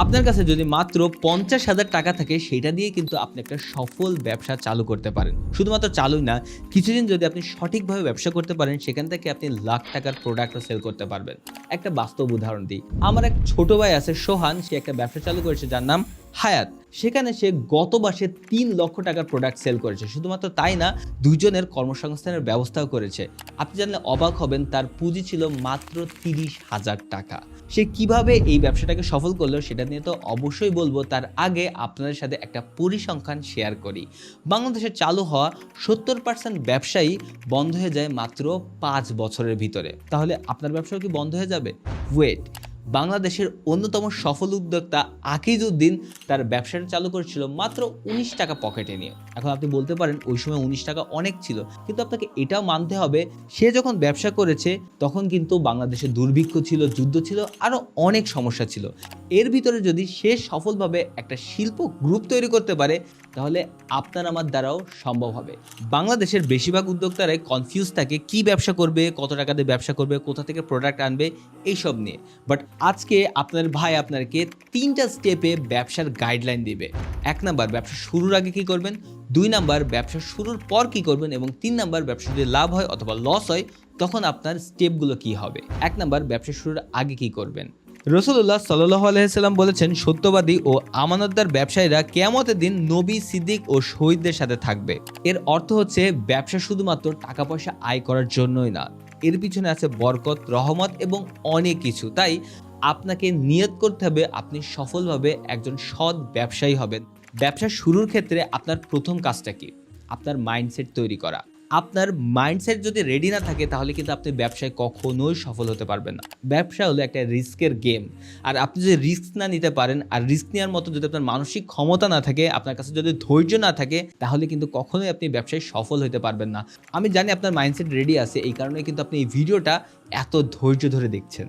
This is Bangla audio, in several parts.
আপনার কাছে যদি মাত্র পঞ্চাশ হাজার টাকা থাকে, সেটা দিয়ে কিন্তু আপনি একটা সফল ব্যবসা চালু করতে পারেন। শুধুমাত্র চালু না, কিছুদিন যদি আপনি সঠিকভাবে ব্যবসা করতে পারেন, সেখান থেকে আপনি লাখ টাকার প্রোডাক্টও সেল করতে পারবেন। একটা বাস্তব উদাহরণ দিই। আমার এক ছোট ভাই আছে, সোহান, সে একটা ব্যবসা চালু করেছে, যার নাম হায়াত। সেখানে সে গত মাসে তিন লক্ষ টাকার প্রোডাক্ট সেল করেছে। শুধুমাত্র তাই না দুজনের কর্মসংস্থানের ব্যবস্থাও করেছে। আপনি জানলে অবাক হবেন, তার পুঁজি ছিল মাত্র তিরিশ হাজার টাকা। সে কীভাবে এই ব্যবসাটাকে সফল করল সেটা নিয়ে তো অবশ্যই বলব, তার আগে আপনাদের সাথে একটা পরিসংখ্যান শেয়ার করি। বাংলাদেশে চালু হওয়া সত্তর পার্সেন্ট ব্যবসায়ী বন্ধ হয়ে যায় মাত্র পাঁচ বছরের ভিতরে। তাহলে আপনার ব্যবসাও কি বন্ধ হয়ে যাবে? ওয়েট বাংলাদেশের অন্যতম সফল উদ্যোক্তা আকিজউদ্দিন তার ব্যবসাটা চালু করেছিল মাত্র উনিশ টাকা পকেটে নিয়ে। এখন আপনি বলতে পারেন ওই সময় উনিশ টাকা অনেক ছিল, কিন্তু আপনাকে এটাও মানতে হবে, সে যখন ব্যবসা করেছে, তখন কিন্তু বাংলাদেশে দুর্ভিক্ষ ছিল, যুদ্ধ ছিল, আরও অনেক সমস্যা ছিল। এর ভিতরে যদি সে সফলভাবে একটা শিল্প গ্রুপ তৈরি করতে পারে, তাহলে আপনার আমার দ্বারাও সম্ভব হবে। বাংলাদেশের বেশিরভাগ উদ্যোক্তারাই কনফিউজ থাকে, কি ব্যবসা করবে, কত টাকা দিয়ে ব্যবসা করবে, কোথা থেকে প্রোডাক্ট আনবে, এইসব নিয়ে। বাট আজকে আপনার ভাই আপনাকে তিনটা স্টেপে ব্যবসার গাইডলাইন দিবে। এক নাম্বার, ব্যবসা শুরুর আগে কি করবেন? দুই নাম্বার, ব্যবসা শুরুর পর কি করবেন? এবং তিন নাম্বার, ব্যবসা যদি লাভ হয় অথবা লস হয়, তখন আপনার স্টেপগুলো কি হবে? এক নাম্বার, ব্যবসা শুরুর আগে কি করবেন? রসুল্লাহ সাল্লাহ আলহিসাল্লাম বলেছেন, সত্যবাদী ও আমানতদার ব্যবসায়ীরা কেয়ামতের দিন নবী, সিদ্দিক ও শহীদদের সাথে থাকবে। এর অর্থ হচ্ছে, ব্যবসা শুধুমাত্র টাকা পয়সা আয় করার জন্যই না। এর পিছনে আছে বরকত, রহমত এবং অনেক কিছু। তাই আপনাকে নিয়ত করতে হবে আপনি সফলভাবে একজন সৎ ব্যবসায়ী হবেন। ব্যবসা শুরুর ক্ষেত্রে আপনার প্রথম কাজটা কি? আপনার মাইন্ডসেট তৈরি করা। আপনার মাইন্ডসেট যদি রেডি না থাকে, তাহলে কিন্তু আপনি ব্যবসায় কখনোই সফল হতে পারবেন না। ব্যবসা হলো একটা রিস্কের গেম আর আপনি যদি রিস্ক না নিতে পারেন, আর রিস্ক নেওয়ার মতো যদি আপনার মানসিক ক্ষমতা না থাকে, আপনার কাছে যদি ধৈর্য না থাকে, তাহলে কিন্তু কখনোই আপনি ব্যবসায় সফল হতে পারবেন না। আমি জানি আপনার মাইন্ডসেট রেডি আছে, এই কারণে কিন্তু আপনি এই ভিডিওটা এত ধৈর্য ধরে দেখছেন।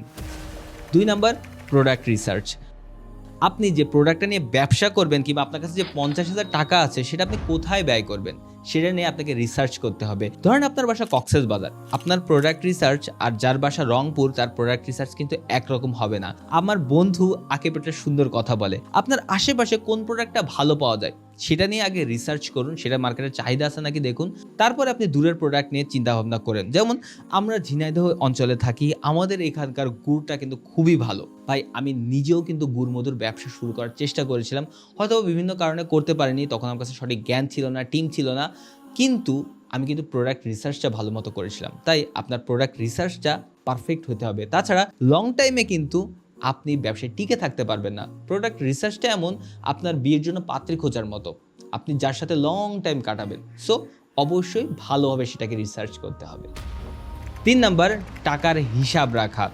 দুই নাম্বার প্রোডাক্ট রিসার্চ আপনি যে প্রোডাক্টটা নিয়ে ব্যবসা করবেন কিংবা আপনার কাছে যে পঞ্চাশ হাজার টাকা আছে, সেটা আপনি কোথায় ব্যয় করবেন? সেটা নিয়ে আপনাকে রিসার্চ করতে হবে। ধরেন আপনার বাসা কক্সেস বাজার। আপনার প্রোডাক্ট রিসার্চ আর যার বাসা রংপুর, তার প্রোডাক্ট রিসার্চ কিন্তু একরকম হবে না। আমার বন্ধু আকেপ একটা সুন্দর কথা বলে। আপনার আশেপাশে কোন প্রোডাক্টটা ভালো পাওয়া যায়? সেটা নিয়ে আগে রিসার্চ করুন, সেটা মার্কেটের চাহিদা আছে নাকি দেখুন। তারপরে আপনি দূরের প্রোডাক্ট নিয়ে চিন্তা ভাবনা করেন। যেমন, আমরা ঝিনাইদহ অঞ্চলে থাকি, আমাদের এখানকার গুড়টা কিন্তু খুবই ভালো। ভাই, আমি নিজেও কিন্তু গুড় মধুর ব্যবসা শুরু করার চেষ্টা করেছিলাম। হয়তো বিভিন্ন কারণে করতে পারিনি, তখন আমার কাছে সঠিক জ্ঞান ছিল না টিম ছিল না। কিন্তু আমি কিন্তু প্রোডাক্ট রিসার্চটা ভালো মতো করেছিলাম। তাই আপনার প্রোডাক্ট রিসার্চটা পারফেক্ট হতে হবে। তাছাড়া লং টাইমে কিন্তু আপনি ব্যবসায় টিকে থাকতে পারবেন না। প্রোডাক্ট রিসার্চটা এমন, আপনার বিয়ের জন্য পাত্রী খোঁজার মতো। আপনি যার সাথে লং টাইম কাটাবেন। সো অবশ্যই ভালোভাবে সেটাকে রিসার্চ করতে হবে। তিন নাম্বার, টাকার হিসাব রাখা।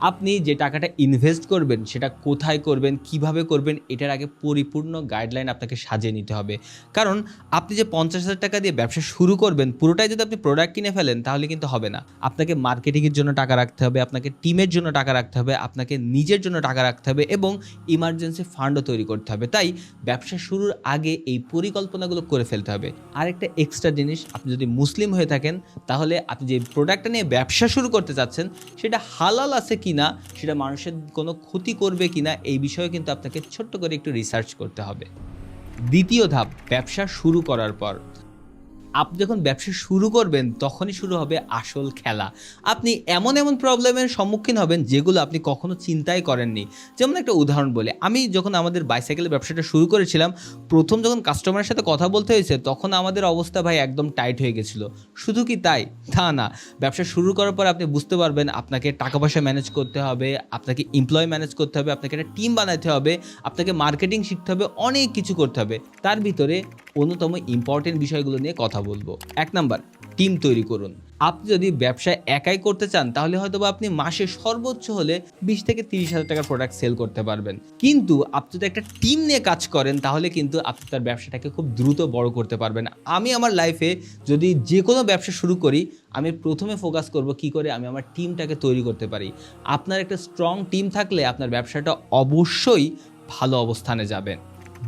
আপনি যে টাকাটা ইনভেস্ট করবেন, সেটা কোথায় করবেন, কীভাবে করবেন, এটার আগে পরিপূর্ণ গাইডলাইন আপনাকে সাজিয়ে নিতে হবে। কারণ আপনি যে পঞ্চাশ হাজার টাকা দিয়ে ব্যবসা শুরু করবেন, পুরোটাই যদি আপনি প্রোডাক্ট কিনে ফেলেন, তাহলে কিন্তু হবে না। আপনাকে মার্কেটিংয়ের জন্য টাকা রাখতে হবে, আপনাকে টিমের জন্য টাকা রাখতে হবে, আপনাকে নিজের জন্য টাকা রাখতে হবে এবং ইমার্জেন্সি ফান্ডও তৈরি করতে হবে। তাই ব্যবসা শুরুর আগে এই পরিকল্পনাগুলো করে ফেলতে হবে। আরেকটা এক্সট্রা জিনিস, আপনি যদি মুসলিম হয়ে থাকেন, তাহলে আপনি যে প্রোডাক্টটা নিয়ে ব্যবসা শুরু করতে চাচ্ছেন, সেটা হালাল আছে কিনা, সেটা মানুষের কোনো ক্ষতি করবে কি না এই বিষয়ে কিন্তু আপনাকে ছোট্ট করে একটু রিসার্চ করতে হবে। দ্বিতীয় ধাপ, ব্যবসা শুরু করার পর। আপনি যখন ব্যবসা শুরু করবেন, তখনই শুরু হবে আসল খেলা। আপনি এমন এমন প্রবলেমের সম্মুখীন হবেন, যেগুলো আপনি কখনো চিন্তাই করেননি। যেমন একটা উদাহরণ বলে, আমি যখন আমাদের বাইসাইকেলের ব্যবসাটা শুরু করেছিলাম, প্রথম যখন কাস্টমারের সাথে কথা বলতে হয়েছে, তখন আমাদের অবস্থা ভাই একদম টাইট হয়ে গেছিল। শুধু কি তাই? তা না। ব্যবসা শুরু করার পর আপনি বুঝতে পারবেন, আপনাকে টাকা পয়সা ম্যানেজ করতে হবে, আপনাকে এমপ্লয় ম্যানেজ করতে হবে, আপনাকে একটা টিম বানাতে হবে, আপনাকে মার্কেটিং শিখতে হবে, অনেক কিছু করতে হবে। তার ভিতরে অন্যতম ইম্পর্টেন্ট বিষয়গুলো নিয়ে কথা বলব। এক নাম্বার টিম তৈরি করুন। আপনি যদি ব্যবসায় একাই করতে চান, তাহলে হয়তো বা আপনি মাসে সর্বোচ্চ হলে বিশ থেকে তিরিশ হাজার টাকার প্রোডাক্ট সেল করতে পারবেন। কিন্তু আপনি যদি একটা টিম নিয়ে কাজ করেন, তাহলে কিন্তু আপনি তার ব্যবসাটাকে খুব দ্রুত বড় করতে পারবেন। আমি আমার লাইফে যদি যে কোনো ব্যবসা শুরু করি, আমি প্রথমে ফোকাস করব কি করে আমি আমার টিমটাকে তৈরি করতে পারি। আপনার একটা স্ট্রং টিম থাকলে আপনার ব্যবসাটা অবশ্যই ভালো অবস্থানে যাবে।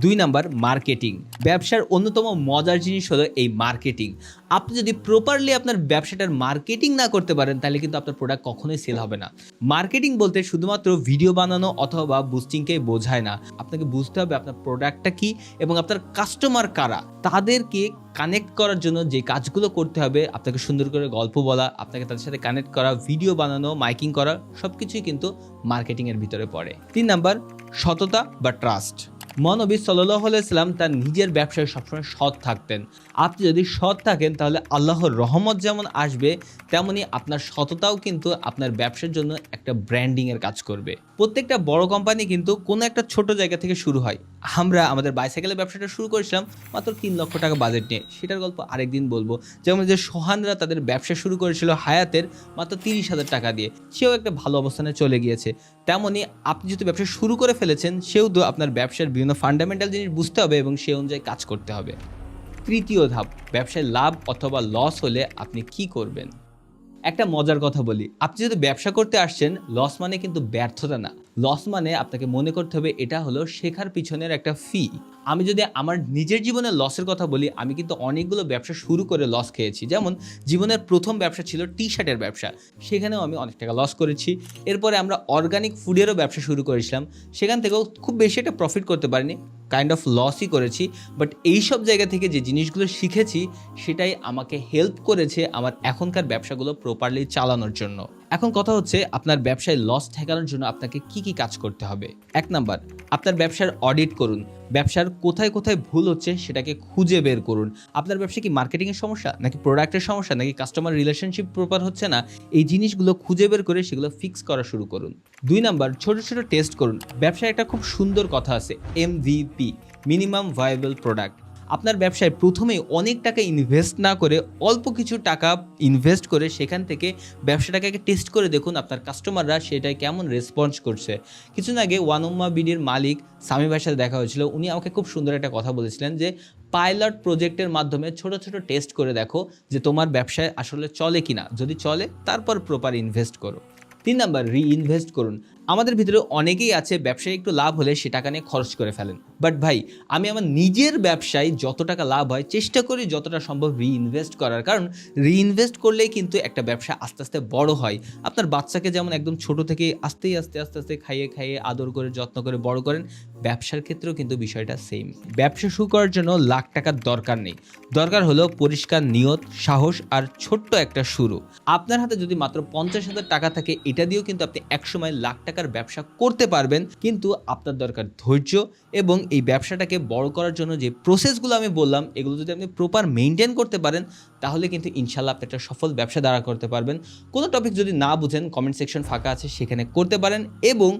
দুই নাম্বার মার্কেটিং। ব্যবসার অন্যতম মজার জিনিস হলো এই মার্কেটিং। আপনি যদি প্রপারলি আপনার ব্যবসাটার মার্কেটিং না করতে পারেন, তাহলে কিন্তু আপনার প্রোডাক্ট কখনোই সেল হবে না। মার্কেটিং বলতে শুধুমাত্র ভিডিও বানানো অথবা বুস্টিংকে বোঝায় না। আপনাকে বুঝতে হবে আপনার প্রোডাক্টটা কি এবং আপনার কাস্টমার কারা। তাদেরকে কানেক্ট করার জন্য যে কাজগুলো করতে হবে, আপনাকে সুন্দর করে গল্প বলা, আপনাকে তাদের সাথে কানেক্ট করা ভিডিও বানানো মাইকিং করা সব কিছুই কিন্তু মার্কেটিংয়ের ভিতরে পড়ে। তিন নাম্বার সততা বা ট্রাস্ট মহানবী সাল্লাহ সাল্লাম তার নিজের ব্যবসায় সবসময় সৎ থাকতেন। আপনি যদি সৎ থাকেন, তাহলে আল্লাহর রহমত যেমন আসবে, তেমনি আপনার সততাও কিন্তু আপনার ব্যবসার জন্য একটা ব্র্যান্ডিংয়ের কাজ করবে। প্রত্যেকটা বড় কোম্পানি কিন্তু কোনো একটা ছোট জায়গা থেকে শুরু হয়। আমরা আমাদের বাইসাইকেলের ব্যবসাটা শুরু করেছিলাম, মাত্র তিন লক্ষ টাকা বাজেট নিয়ে। সেটার গল্প আরেকদিন বলব। যেমন যে সোহানরা তাদের ব্যবসা শুরু করেছিল হায়াতের, মাত্র তিরিশ হাজার টাকা দিয়ে। সেও একটা ভালো অবস্থানে চলে গিয়েছে। তেমনই আপনি যেহেতু ব্যবসা শুরু করে ফেলেছেন সেহেতু আপনার ব্যবসার বিভিন্ন ফান্ডামেন্টাল জিনিস বুঝতে হবে এবং সে অনুযায়ী কাজ করতে হবে। তৃতীয় ধাপ, ব্যবসায় লাভ অথবা লস হলে আপনি কি করবেন? একটা মজার কথা বলি। আপনি যদি ব্যবসা করতে আসছেন লস মানে কিন্তু ব্যর্থতা না। লস মানে আপনাকে মনে করতে হবে এটা হলো শেখার পিছনের একটা ফি আমি যদি আমার নিজের জীবনের লসের কথা বলি, আমি কিন্তু অনেকগুলো ব্যবসা শুরু করে লস খেয়েছি। যেমন জীবনের প্রথম ব্যবসা ছিল টি শার্টের ব্যবসা। সেখানেও আমি অনেক টাকা লস করেছি। এরপরে আমরা অর্গানিক ফুডেরও ব্যবসা শুরু করেছিলাম। সেখান থেকেও খুব বেশি একটা প্রফিট করতে পারিনি। কাইন্ড অফ লসই করেছি বাট এই সব জায়গা থেকে যে জিনিসগুলো শিখেছি, সেটাই আমাকে হেল্প করেছে আমার এখনকার ব্যবসাগুলো প্রপারলি চালানোর জন্য। এখন কথা হচ্ছে, আপনার ব্যবসায় লস ঠেকানোর জন্য আপনাকে কি কি কাজ করতে হবে? এক নাম্বার আপনার ব্যবসার অডিট করুন। ব্যবসার কোথায় কোথায় ভুল হচ্ছে সেটাকে খুঁজে বের করুন। আপনার ব্যবসা কি মার্কেটিংয়ের সমস্যা নাকি প্রোডাক্টের সমস্যা নাকি কাস্টমার রিলেশনশিপ প্রপার হচ্ছে না? এই জিনিসগুলো খুঁজে বের করে সেগুলো ফিক্স করা শুরু করুন। দুই নাম্বার, ছোট ছোট টেস্ট করুন। ব্যবসায় একটা খুব সুন্দর কথা আছে এমভিপি মিনিমাম ভায়াবল প্রোডাক্ট আপনার ব্যবসায় প্রথমেই অনেক টাকা ইনভেস্ট না করে অল্প কিছু টাকা ইনভেস্ট করে সেখান থেকে ব্যবসাটাকে টেস্ট করে দেখুন আপনার কাস্টমাররা সেটায় কেমন রেসপন্স করছে। কিছুদিন আগে ওয়ানুম্মা বিডির মালিক স্বামী ভাইয়ের সাথে দেখা হয়েছিল। উনি আমাকে খুব সুন্দর একটা কথা বলেছিলেন যে পাইলট প্রজেক্টের মাধ্যমে ছোট ছোট টেস্ট করে দেখো যে তোমার ব্যবসায় আসলে চলে কিনা। যদি চলে, তারপর প্রপার ইনভেস্ট করো। তিন নাম্বার রিইনভেস্ট করুন। আমাদের ভিতরে অনেকেই আছে, ব্যবসায় একটু লাভ হলে সে টাকা নিয়ে খরচ করে ফেলেন। বাট ভাই, আমি আমার নিজের ব্যবসায় যত টাকা লাভ হয়, চেষ্টা করি যতটা সম্ভব রিইনভেস্ট করার। কারণ রিইনভেস্ট করলেই কিন্তু একটা ব্যবসা আস্তে আস্তে বড় হয়। আপনার বাচ্চাকে যেমন একদম ছোট থেকে আস্তেই আস্তে আস্তে আস্তে খাইয়ে খাইয়ে আদর করে, যত্ন করে বড় করেন, ব্যবসার ক্ষেত্রেও কিন্তু বিষয়টা সেম ব্যবসা শুরু করার জন্য লাখ টাকার দরকার নেই। দরকার হলো পরিষ্কার নিয়ত, সাহস আর ছোট্ট একটা শুরু। আপনার হাতে যদি মাত্র পঞ্চাশ হাজার টাকা থাকে, এটা দিয়েও কিন্তু আপনি একসময় লাখ টাকার ব্যবসা করতে পারবেন, কিন্তু আপনার দরকার ধৈর্য এবং এই ব্যবসাটাকে বড় করার জন্য যে প্রসেসগুলো আমি বললাম, এগুলো যদি আপনি প্রপার মেনটেন করতে পারেন, তাহলে কিন্তু ইনশাল্লাহ আপনি একটা সফল ব্যবসা দাঁড়া করতে পারবেন। কোনো টপিক যদি না বুঝেন কমেন্ট সেকশন ফাঁকা আছে, সেখানে করতে পারেন এবং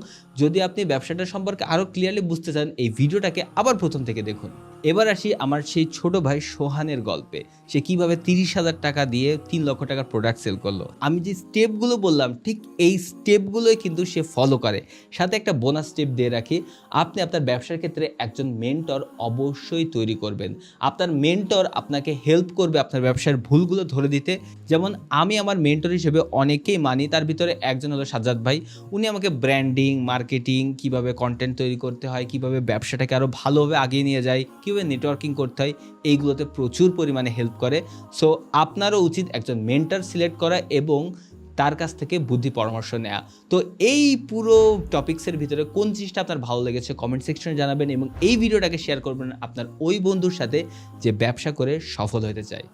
যদি আপনি ব্যবসাটা সম্পর্কে আরও ক্লিয়ারলি বুঝতে চান, এই ভিডিওটাকে আবার প্রথম থেকে দেখুন। এবার আসি আমার সেই ছোট ভাই সোহানের গল্পে। সে কীভাবে তিরিশ হাজার টাকা দিয়ে তিন লক্ষ টাকার প্রোডাক্ট সেল করল। আমি যে স্টেপগুলো বললাম, ঠিক এই স্টেপগুলোই কিন্তু সে ফলো করে। সাথে একটা বোনাস স্টেপ দিয়ে রাখি, আপনি আপনার ব্যবসার ক্ষেত্রে একজন মেন্টর অবশ্যই তৈরি করবেন। আপনার মেন্টর আপনাকে হেল্প করবে আপনার ব্যবসার ভুলগুলো ধরে দিতে। যেমন আমি আমার মেন্টর হিসেবে অনেকেই মানি, তার ভিতরে একজন হলো সাজ্জাদ ভাই। উনি আমাকে ব্র্যান্ডিং মার্কেটিং কীভাবে কন্টেন্ট তৈরি করতে হয়, কীভাবে ব্যবসাটাকে আরও ভালোভাবে আগিয়ে নিয়ে যায় কীভাবে নেটওয়ার্কিং করতে হয়, এইগুলোতে প্রচুর পরিমাণে হেল্প করে। সো আপনারও উচিত একজন মেন্টার সিলেক্ট করা এবং তার কাছ থেকে বুদ্ধি পরামর্শ নেওয়া। তো এই পুরো টপিক্সের ভিতরে কোন জিনিসটা আপনার ভালো লেগেছে কমেন্ট সেকশনে জানাবেন এবং এই ভিডিওটাকে শেয়ার করবেন আপনার ওই বন্ধুর সাথে যে ব্যবসা করে সফল হতে চায়।